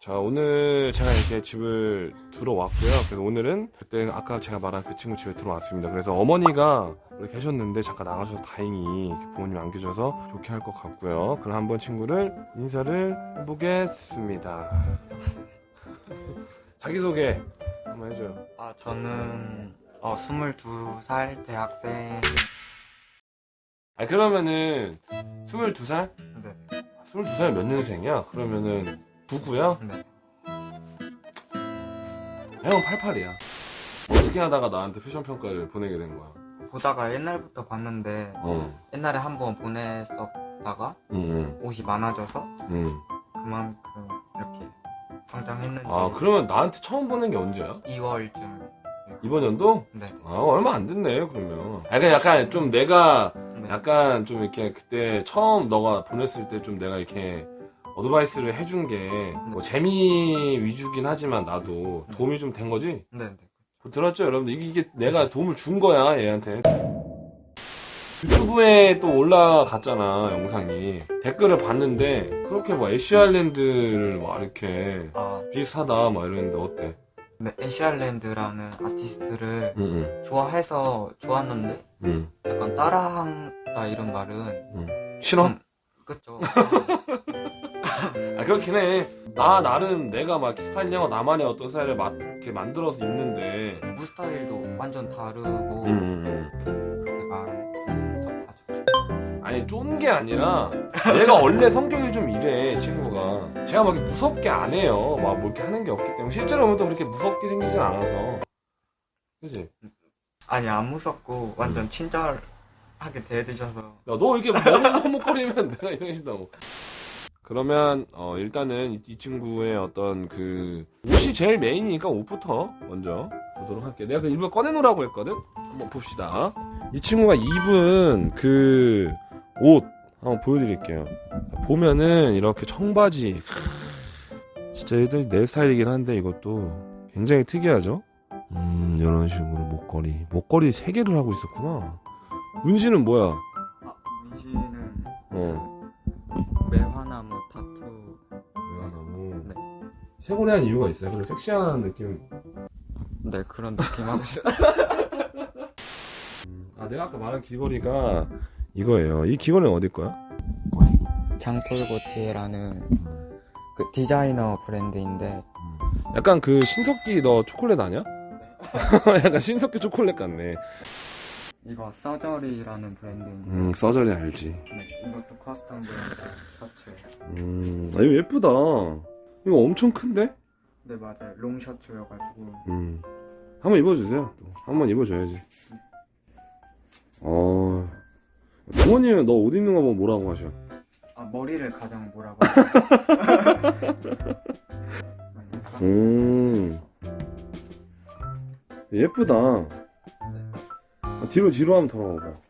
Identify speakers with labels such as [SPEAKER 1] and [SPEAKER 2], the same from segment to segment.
[SPEAKER 1] 자 오늘 제가 이렇게 집을 들어왔고요. 그래서 오늘은 그때 아까 제가 말한 그 친구 집에 들어왔습니다. 그래서 어머니가 계셨는데 잠깐 나가셔서 다행히 부모님 안 계셔서 좋게 할 것 같고요. 그럼 한번 친구를 인사를 해보겠습니다. 자기소개 한번 해줘요.
[SPEAKER 2] 아, 저는 어, 22살 대학생.
[SPEAKER 1] 아 그러면은 22살?
[SPEAKER 2] 네.
[SPEAKER 1] 22살 몇 년생이야? 그러면은 99야?
[SPEAKER 2] 네.
[SPEAKER 1] 형 88이야. 어떻게 하다가 나한테 패션 평가를 보내게 된 거야?
[SPEAKER 2] 보다가 옛날부터 봤는데
[SPEAKER 1] 어.
[SPEAKER 2] 옛날에 한번 보냈었다가
[SPEAKER 1] 응,
[SPEAKER 2] 옷이 많아져서
[SPEAKER 1] 응, 응.
[SPEAKER 2] 그만큼 이렇게 성장했는지
[SPEAKER 1] 아, 그러면 나한테 처음 보낸 게 언제야?
[SPEAKER 2] 2월쯤.
[SPEAKER 1] 이번 연도?
[SPEAKER 2] 네.
[SPEAKER 1] 아, 얼마 안 됐네, 그러면. 약간, 약간 좀 내가,
[SPEAKER 2] 네.
[SPEAKER 1] 약간 좀 이렇게 그때 처음 너가 보냈을 때 좀 내가 이렇게 어드바이스를 해준 게, 뭐 재미 위주긴 하지만 나도 도움이 좀 된 거지?
[SPEAKER 2] 네, 네.
[SPEAKER 1] 들었죠, 여러분들? 이게, 이게 내가 도움을 준 거야, 얘한테. 유튜브에 또 올라갔잖아, 영상이. 댓글을 봤는데, 그렇게 뭐 애쉬 아일랜드를 막 이렇게
[SPEAKER 2] 아,
[SPEAKER 1] 비슷하다, 막 이러는데 어때?
[SPEAKER 2] 네, 애쉬알랜드라는 아티스트를
[SPEAKER 1] 응, 응,
[SPEAKER 2] 좋아해서 좋았는데
[SPEAKER 1] 응.
[SPEAKER 2] 약간 따라한다 이런 말은
[SPEAKER 1] 싫어?
[SPEAKER 2] 좀 그쵸.
[SPEAKER 1] 아, 그렇긴 해. 나, 나름 내가 막 스타일링하고 나만의 어떤 스타일을 막 이렇게 만들어서 입는데,
[SPEAKER 2] 무 스타일도 완전 다르고. 그렇게 말은 좀 섭하죠.
[SPEAKER 1] 아니, 쫀 게 아니라, 내가 원래 성격이 좀 이래, 친구가. 제가 막 이렇게 무섭게 안 해요. 막 뭐 이렇게 하는 게 없기 때문에. 실제로 보면 또 그렇게 무섭게 생기진 않아서. 그지?
[SPEAKER 2] 아니 안 무섭고 완전 친절하게 대해주셔서
[SPEAKER 1] 야, 너 이렇게 머뭇머뭇거리면 내가 이상해진다고. 그러면, 어, 일단은 이, 이 친구의 어떤 그, 옷이 제일 메인이니까 옷부터 먼저 보도록 할게. 내가 그 일부러 꺼내놓으라고 했거든? 한번 봅시다. 이 친구가 입은 그, 옷, 한번 보여드릴게요. 보면은, 이렇게 청바지. 크, 진짜 얘들 내 스타일이긴 한데, 이것도 굉장히 특이하죠? 음, 이런 식으로 목걸이. 목걸이 3개를 하고 있었구나. 문신은 뭐야?
[SPEAKER 2] 아, 문신
[SPEAKER 1] 세골에 한 이유가 있어요. 그리고 섹시한 느낌.
[SPEAKER 2] 네 그런 느낌 하고 싶
[SPEAKER 1] 아, 내가 아까 말한 귀걸이가 이거예요. 이 귀걸이는 어디 거야?
[SPEAKER 2] 장폴고티에라는 그 디자이너 브랜드인데
[SPEAKER 1] 약간 그 신석기 너 초콜릿 아니야? 약간 신석기 초콜릿 같네.
[SPEAKER 2] 이거 서저리라는 브랜드인데
[SPEAKER 1] 음, 서저리 알지.
[SPEAKER 2] 네, 이것도 커스텀 브랜드 셔츠
[SPEAKER 1] 음, 아, 이거 예쁘다. 이거 엄청 큰데?
[SPEAKER 2] 네 맞아요 롱 셔츠여가지고
[SPEAKER 1] 음. 한번 입어주세요. 또. 한번 입어줘야지. 어. 부모님은 너 옷 입는 거 보면 뭐라고 하셔?
[SPEAKER 2] 아 머리를 가장 뭐라고 하죠?
[SPEAKER 1] 음. 예쁘다. 아, 뒤로 뒤로 한번 돌아봐봐.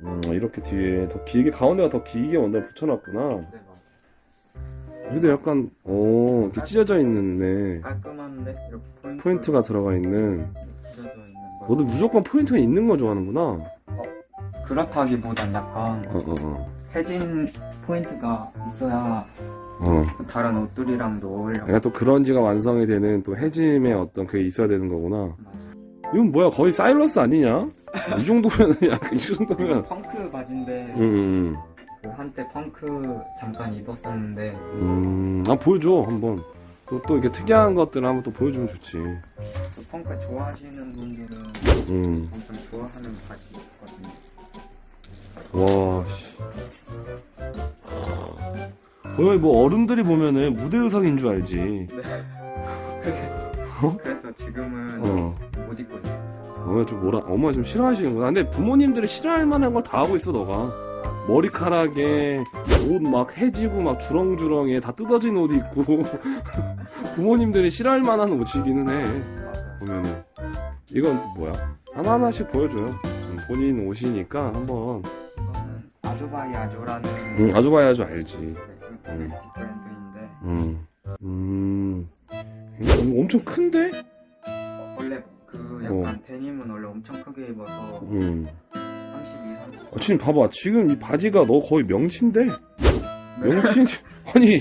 [SPEAKER 1] 음, 이렇게 뒤에 더 길게 가운데가 더 길게 원단 붙여놨구나.
[SPEAKER 2] 네 맞아요
[SPEAKER 1] 그래도 약간 어 이렇게 찢어져 있는데
[SPEAKER 2] 깔끔한데 이렇게 포인트
[SPEAKER 1] 포인트가 들어가 있는.
[SPEAKER 2] 찢어져 있는 거
[SPEAKER 1] 너도 무조건 포인트가 있는 거 좋아하는구나.
[SPEAKER 2] 그렇다기보단 약간
[SPEAKER 1] 어어 어.
[SPEAKER 2] 해진 포인트가 있어야
[SPEAKER 1] 어.
[SPEAKER 2] 다른 옷들이랑도 어울려.
[SPEAKER 1] 약간 또 그런지가 완성이 되는 또 해짐의 어떤 그게 있어야 되는 거구나.
[SPEAKER 2] 맞아.
[SPEAKER 1] 이건 뭐야 거의 사일러스 아니냐? 이 정도면 약간 이 정도면.
[SPEAKER 2] 펑크 바지인데
[SPEAKER 1] 음, 음.
[SPEAKER 2] 그 한때 펑크 잠깐 입었었는데
[SPEAKER 1] 음, 아 보여줘 한번. 또, 또 이렇게 특이한 것들을 한번 또 보여주면 좋지.
[SPEAKER 2] 또 펑크 좋아하시는 분들은
[SPEAKER 1] 음,
[SPEAKER 2] 엄청 좋아하는 바지거든요.
[SPEAKER 1] 와, 씨. 거의 뭐 어른들이 보면은 무대 의상인 줄 알지.
[SPEAKER 2] 네. 그래서 지금은
[SPEAKER 1] 어.
[SPEAKER 2] 못 입고 있어요.
[SPEAKER 1] 어머니 좀 뭐라, 어머니 좀 싫어하시는구나. 근데 부모님들이 싫어할 만한 걸 다 하고 있어, 너가. 머리카락에 옷 막 해지고 막 주렁주렁해 다 뜯어진 옷 입고 부모님들이 싫어할 만한 옷이기는 해. 보면은. 이건 뭐야? 하나하나씩 보여줘요. 음, 본인 옷이니까 한번.
[SPEAKER 2] 이거는 아주바이 아주라는
[SPEAKER 1] 음, 아주 봐야죠 알지.
[SPEAKER 2] 네, 이거 도메스틱 브랜드인데.
[SPEAKER 1] 음, 음. 이거 엄청 큰데?
[SPEAKER 2] 원래 그 약간 데님은 원래 엄청 크게 입어서
[SPEAKER 1] 음.
[SPEAKER 2] 32, 30.
[SPEAKER 1] 아, 지금 봐봐 지금 이 바지가 너 거의 명치인데 명치 아니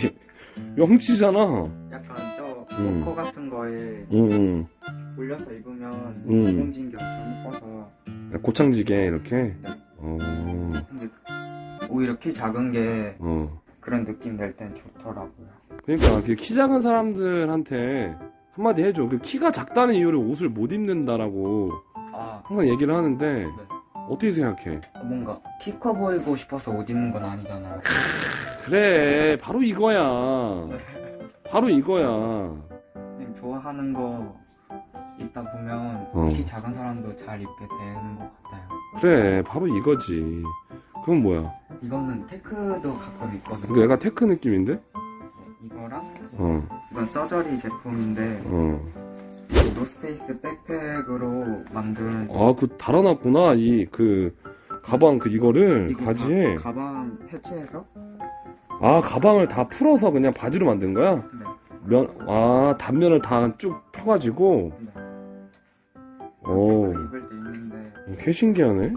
[SPEAKER 1] 이거 훔치잖아.
[SPEAKER 2] 약간 저
[SPEAKER 1] 음.
[SPEAKER 2] 워커 같은 거에
[SPEAKER 1] 응, 응.
[SPEAKER 2] 올려서 입으면
[SPEAKER 1] 음.
[SPEAKER 2] 기본진 게 엄청 이뻐서
[SPEAKER 1] 고창지게 이렇게.
[SPEAKER 2] 네.
[SPEAKER 1] 어,
[SPEAKER 2] 근데 오히려 키 작은 게
[SPEAKER 1] 어.
[SPEAKER 2] 그런 느낌 낼 땐 좋더라고요.
[SPEAKER 1] 그러니까 그 키 작은 사람들한테 한마디 해줘. 그 키가 작다는 이유로 옷을 못 입는다라고
[SPEAKER 2] 아
[SPEAKER 1] 항상 얘기를 하는데 어떻게 생각해?
[SPEAKER 2] 뭔가 키 커 보이고 싶어서 옷 입는 건 아니잖아요.
[SPEAKER 1] 그래, 바로 이거야. 바로 이거야.
[SPEAKER 2] 그냥 좋아하는 거 입다 보면
[SPEAKER 1] 어.
[SPEAKER 2] 키 작은 사람도 잘 입게 되는 것 같아요.
[SPEAKER 1] 그래, 바로 이거지. 그건 뭐야?
[SPEAKER 2] 이거는 테크도 가끔 있거든요.
[SPEAKER 1] 이거 약간 테크 느낌인데?
[SPEAKER 2] 이거랑
[SPEAKER 1] 어,
[SPEAKER 2] 이건 서저리 제품인데
[SPEAKER 1] 어.
[SPEAKER 2] 노스페이스 백팩으로 만든
[SPEAKER 1] 아, 그 달아놨구나. 이, 그, 가방, 그, 이거를,
[SPEAKER 2] 이거
[SPEAKER 1] 바지에.
[SPEAKER 2] 가, 가방 해체해서
[SPEAKER 1] 아, 가방을 다 풀어서 그냥 바지로 만든 거야?
[SPEAKER 2] 네.
[SPEAKER 1] 면, 아, 단면을 다 쭉 펴가지고.
[SPEAKER 2] 네.
[SPEAKER 1] 오,
[SPEAKER 2] 이렇게 입을 때 있는데
[SPEAKER 1] 개 신기하네.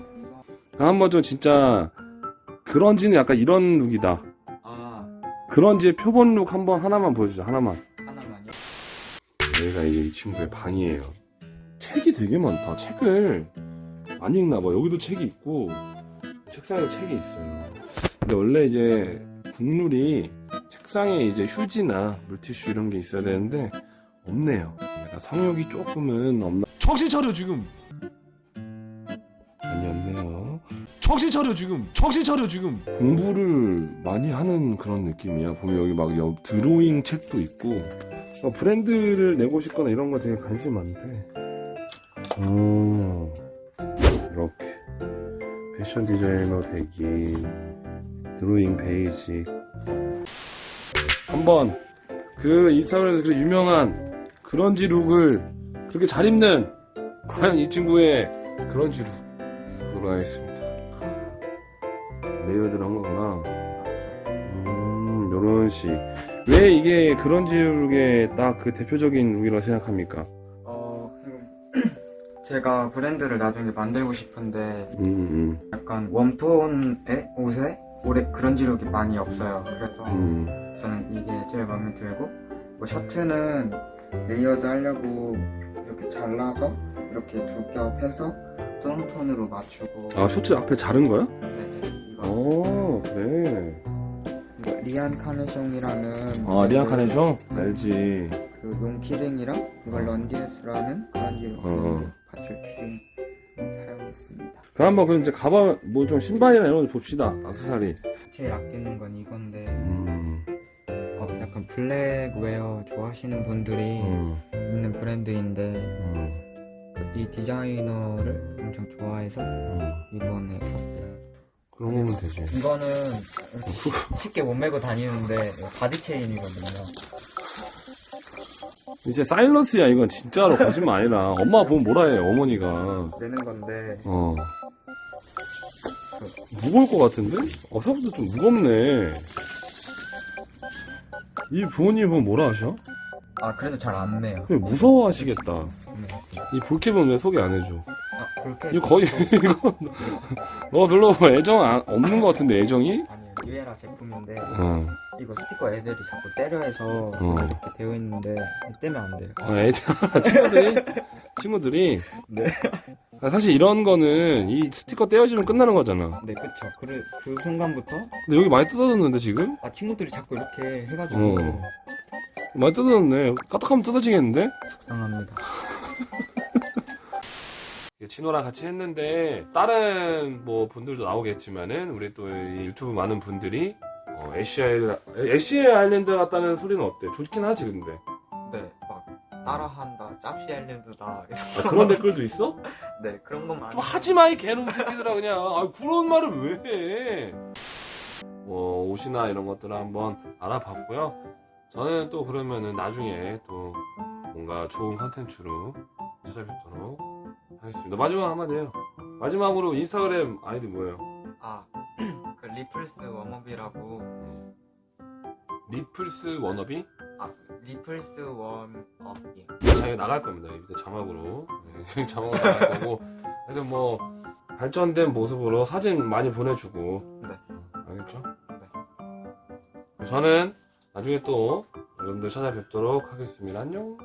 [SPEAKER 1] 한번 좀 진짜, 그런지는 약간 이런 룩이다.
[SPEAKER 2] 아
[SPEAKER 1] 그런지의 표본 룩 한번 하나만 보여주자, 하나만. 여기가 이제 이 친구의 방이에요. 책이 되게 많다. 책을 많이 읽나 봐. 여기도 책이 있고, 책상에도 책이 있어요. 근데 원래 이제 국룰이 책상에 이제 휴지나 물티슈 이런 게 있어야 되는데, 없네요. 약간 성욕이 조금은 없나.
[SPEAKER 3] 정신 차려 지금
[SPEAKER 1] 아니었네요.
[SPEAKER 3] 정신 차려 지금 정신 차려 지금
[SPEAKER 1] 공부를 많이 하는 그런 느낌이야. 보면 여기 막옆 드로잉 책도 있고 어, 브랜드를 내고 싶거나 이런 거 되게 관심 많대. 오, 이렇게 패션 디자이너 되기 드로잉 베이직 한번 그 인스타그램에서 그 유명한 그런지 룩을 그렇게 잘 입는 과연 이 친구의 그런지 룩 보도록 하겠습니다. 레이어드를 한 거구나. 음, 요런 식. 왜 이게 그런지 룩의 딱 그 대표적인 룩이라고 생각합니까?
[SPEAKER 2] 어 제가 브랜드를 나중에 만들고 싶은데
[SPEAKER 1] 음, 음,
[SPEAKER 2] 약간 웜톤의 옷에 올해 그런 지력이 많이 없어요. 그래서
[SPEAKER 1] 음.
[SPEAKER 2] 저는 이게 제일 마음에 들고 뭐 셔츠는 레이어드 하려고 이렇게 잘라서 이렇게 두 겹 해서 톤톤으로 맞추고
[SPEAKER 1] 아, 셔츠 앞에 자른 거야?
[SPEAKER 2] 네, 네, 이거. 이거 리안 카네숑이라는
[SPEAKER 1] 아, 리안 카네숑? 알지.
[SPEAKER 2] 그 용키링이랑 이걸 런디에스라는 그런지로
[SPEAKER 1] 어, 어.
[SPEAKER 2] 파출 키링 사용했습니다.
[SPEAKER 1] 그럼 한번 그럼 이제 가방, 뭐 좀 신발이나 이런 거 봅시다. 악세사리.
[SPEAKER 2] 제일 아끼는 건 이건데
[SPEAKER 1] 음,
[SPEAKER 2] 어, 약간 블랙웨어 좋아하시는 분들이
[SPEAKER 1] 음,
[SPEAKER 2] 입는 브랜드인데
[SPEAKER 1] 음,
[SPEAKER 2] 이 디자이너를 엄청 좋아해서
[SPEAKER 1] 음.
[SPEAKER 2] 이번에 샀어요.
[SPEAKER 1] 그런 거면 되지.
[SPEAKER 2] 이거는 쉽게 못 메고 다니는데 바디 체인이거든요.
[SPEAKER 1] 이제 사일러스야, 이건 진짜로 거짓말 아니라. 엄마 보면 뭐라 해, 어머니가.
[SPEAKER 2] 내는 건데
[SPEAKER 1] 어. 무거울 것 같은데? 어, 생각보다 좀 무겁네. 이 부모님 보면 뭐라 하셔?
[SPEAKER 2] 아 그래서 잘 안.
[SPEAKER 1] 그냥 무서워하시겠다. 이 볼캡은 왜 소개 안 해줘?
[SPEAKER 2] 아 그렇게
[SPEAKER 1] 이거 거의, 이거, 너 별로 애정 안- 없는 것 같은데, 애정이?
[SPEAKER 2] 아니에요. 유에라 제품인데
[SPEAKER 1] 어.
[SPEAKER 2] 이거 스티커 애들이 자꾸 때려 해서
[SPEAKER 1] 어.
[SPEAKER 2] 이렇게 되어 있는데 떼면 안 돼요.
[SPEAKER 1] 어, 애들, 친구들이, 친구들이.
[SPEAKER 2] 네.
[SPEAKER 1] 아, 사실 이런 거는 이 스티커 떼어지면 끝나는 거잖아.
[SPEAKER 2] 네 그쵸. 그, 그 순간부터
[SPEAKER 1] 근데 여기 많이 뜯어졌는데, 지금?
[SPEAKER 2] 아 친구들이 자꾸 이렇게 해가지고
[SPEAKER 1] 어. 많이 뜯어졌네. 까딱하면 뜯어지겠는데?
[SPEAKER 2] 속상합니다.
[SPEAKER 1] 진호랑 같이 했는데 다른 뭐 분들도 나오겠지만은 우리 또이 유튜브 많은 분들이 어, 애쉬 아일랜드 애쉬 아일랜드 같다는 소리는 어때? 좋긴 하지 근데
[SPEAKER 2] 네, 막 따라한다, 짭시 아일랜드다.
[SPEAKER 1] 아, 그런 댓글도 있어?
[SPEAKER 2] 네, 그런 것만.
[SPEAKER 1] 좀 하지 마이 개놈 새끼들아 그냥 아 그런 말을 왜 해? 뭐 옷이나 이런 것들을 한번 알아봤고요. 저는 또 그러면은 나중에 또 뭔가 좋은 컨텐츠로 찾아뵙도록 하겠습니다. 마지막 한마디 해요. 마지막으로 인스타그램 아이디 뭐예요?
[SPEAKER 2] 아, 그 리플스 웜업이라고.
[SPEAKER 1] 리플스 워너비?
[SPEAKER 2] 아, 리플스 웜업이에요.
[SPEAKER 1] 자기 나갈 겁니다. 이 밑에 자막으로. 네, 자막으로 나갈 거고. 하여튼 뭐, 발전된 모습으로 사진 많이 보내주고.
[SPEAKER 2] 네.
[SPEAKER 1] 알겠죠? 저는 나중에 또 여러분들 찾아뵙도록 하겠습니다. 안녕.